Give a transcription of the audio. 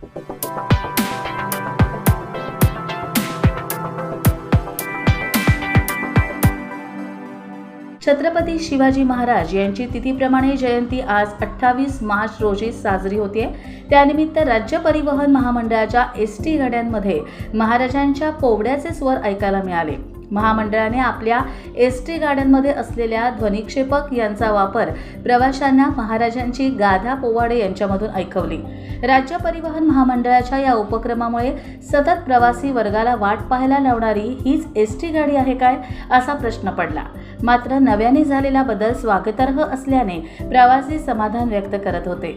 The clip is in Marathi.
छत्रपती शिवाजी महाराज यांची तिथीप्रमाणे जयंती आज अठ्ठावीस मार्च रोजी साजरी होते त्यानिमित्त राज्य परिवहन महामंडळाच्या एस टी गाड्यांमध्ये महाराजांच्या पोवड्याचे स्वर ऐकायला मिळाले. महामंडळाने आपल्या एस टी गाड्यांमध्ये असलेल्या ध्वनिक्षेपक यांचा वापर प्रवाशांना महाराजांची गाधा पोवाडे यांच्यामधून ऐकवली. राज्य परिवहन महामंडळाच्या या उपक्रमामुळे सतत प्रवासी वर्गाला वाट पाहायला लावणारी हीच एस टी गाडी आहे काय असा प्रश्न पडला. मात्र नव्याने झालेला बदल स्वागतार्ह असल्याने प्रवासी समाधान व्यक्त करत होते.